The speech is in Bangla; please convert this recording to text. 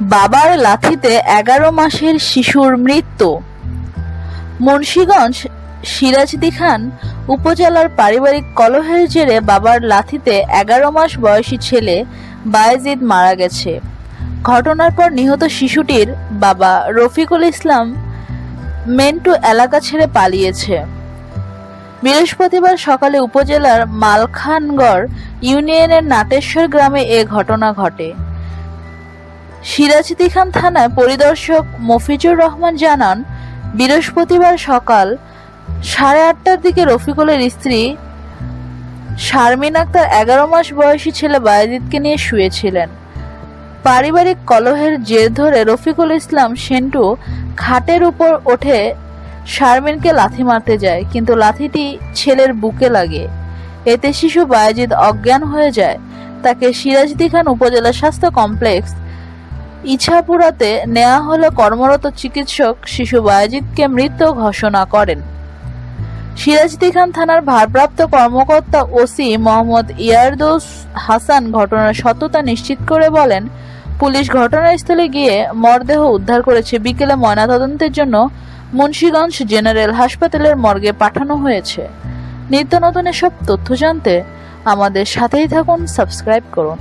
বাবার লাথিতে এগারো মাসের শিশুর মৃত্যু। মুন্সীগঞ্জ সিরাজদি খান উপজেলার পারিবারিক কলহের জেরে বাবার লাথিতে এগারো মাস বয়সী ছেলে বায়েজিদ মারা গেছে। ঘটনার পর নিহত শিশুটির বাবা রফিকুল ইসলাম মেন্টু এলাকা ছেড়ে পালিয়েছে। বৃহস্পতিবার সকালে উপজেলার মালখানগড় ইউনিয়নের নাটেশ্বর গ্রামে এ ঘটনা ঘটে। সিরাজদি খান থানায় পরিদর্শক মফিজুর রহমান জানান, বৃহস্পতিবার সকাল সাড়ে আটটার দিকে রফিকুলের স্ত্রী শারমিন আক্তার এগারো মাস বয়সী ছেলে বায়াজিৎকে নিয়ে শুয়েছিলেন। পারিবারিক কলহের জের ধরে রফিকুল ইসলাম সেন্টু খাটের উপর ওঠে শারমিনকে লাথি মারতে যায়, কিন্তু লাথিটি ছেলের বুকে লাগে। এতে শিশু বায়াজিদ অজ্ঞান হয়ে যায়। তাকে সিরাজদি খান উপজেলা স্বাস্থ্য কমপ্লেক্স ইছাপুরাতে নেওয়া হলে কর্মরত চিকিৎসক শিশু বায়াজিদকে মৃত ঘোষণা করেন। সিরাজদি খান থানার ভারপ্রাপ্ত কর্মকর্তা ওসি মোহাম্মদ ইয়ারদোস হাসান ঘটনার সত্যতা নিশ্চিত করে বলেন, পুলিশ ঘটনাস্থলে গিয়ে মরদেহ উদ্ধার করেছে বিকেলে ময়নাতদন্তের জন্য মুন্সীগঞ্জ জেনারেল হাসপাতালের মর্গে পাঠানো হয়েছে। নিত্য নতুন এসব তথ্য জানতে আমাদের সাথেই থাকুন, সাবস্ক্রাইব করুন।